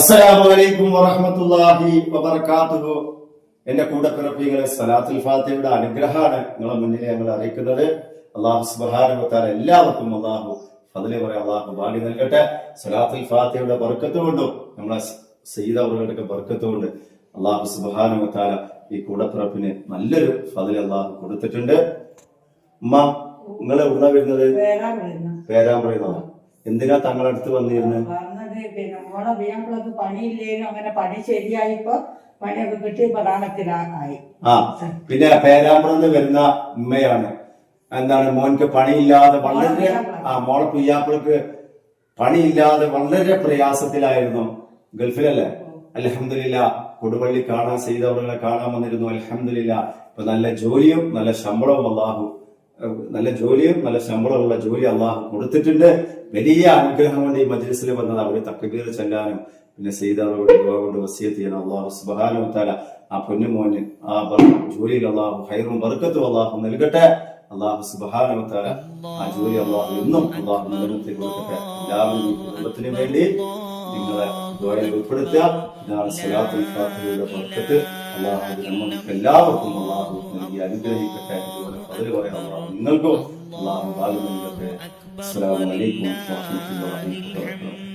അസ്സലാമലൈക്കും വറഹമത്തല്ലാഹി വബർക്കാത്തുഹു എന്റെ സലാത്തുൽ ഫാത്തിയുടെ അനുഗ്രഹമാണ് നിങ്ങളെ മുന്നിൽ ഞങ്ങൾ അറിയിക്കുന്നത്. അള്ളാഹു സുബാനുഭത്താൽ എല്ലാവർക്കും അള്ളാഹു അതിലെ പറയാം അള്ളാഹു ബാണി നൽകട്ടെ. സലാത്തുൽ ഫാത്തിയുടെ ബർക്കത്ത് കൊണ്ടും നമ്മളെ സയ്യിദ അവരുടെയൊക്കെ ബർക്കത്ത് കൊണ്ട് അള്ളാഹു സുബാനുഭത്താല ഈ കൂടപ്പിറപ്പിന് നല്ലൊരു ഫതിൽ അള്ളാഹു കൊടുത്തിട്ടുണ്ട്. ഉമ്മ നിങ്ങൾ എവിടുന്നാ വരുന്നത്? പേരാമ്പ്രയിൽ എന്തിനാ തങ്ങളടുത്ത് വന്നിരുന്നത് പിന്നെ മോളെ ബിയാമ്പിളക്ക് പണിയില്ലേനും അങ്ങനെ പണി ശരിയായിപ്പോ പണിയൊക്കെ കിട്ടി പ്രധാനത്തിലായി. ആ പിന്നെ പേരാമ്പ്രന്ന് വരുന്ന ഉമ്മയാണ്. എന്താണ് മോൻക്ക് പണിയില്ലാതെ വളരെ ആ മോളെ പിയ്യാപ്പിളക്ക് പണിയില്ലാതെ വളരെ പ്രയാസത്തിലായിരുന്നു. ഗൾഫിലല്ലേ? അലഹമില്ല കൊടുവള്ളി കാണാൻ ചെയ്തവരെ കാണാൻ വന്നിരുന്നു. അലഹമില്ല ഇപ്പൊ നല്ല ജോലിയും നല്ല ശമ്പളവും അള്ളാഹു നല്ല ജോലിയും നല്ല ശമ്പളമുള്ള ജോലി അള്ളാഹു കൊടുത്തിട്ടുണ്ട്. വലിയ അനുഗ്രഹം കൊണ്ട് ഈ മജ്ലിസിൽ വന്നത് അവരെ തക്കബീർ ചെല്ലാനും പിന്നെ സീതാറോട് കൊണ്ട് വസിയത്ത് ചെയ്യണം അള്ളാഹു സുബ്ഹാനഹു വതആല ആ പൊന്നുമോന് ആ ജോലിയിൽ അള്ളാഹു ഹൈറും ബർക്കത്തും അള്ളാഹു നൽകട്ടെ. അള്ളാഹു സുബ്ഹാനഹു വതആല ആ ജോലി അള്ളാഹു എന്നും അള്ളാഹു നിലനിർത്തി കൊടുക്കട്ടെ. എല്ലാവരും കുടുംബത്തിന് വേണ്ടി നിങ്ങളെ ദ്വാരയിൽ ഉൾപ്പെടുത്തുക ഇതാണ് സ്വലാത്തുൽ ഫാത്തിഹയുടെ ബർക്കത്ത് അള്ളാഹു നമ്മൾക്ക് എല്ലാവർക്കും അള്ളാഹു നൽകി അനുഗ്രഹിക്കട്ടെ അതുപോലെ പതിര് പറയാം അള്ളാഹു നിങ്ങൾക്കും അള്ളാഹു നൽകട്ടെ. അസ്സലാമു അലൈക്കും വറഹ്മത്തുള്ളാഹി വബറകാതുഹു.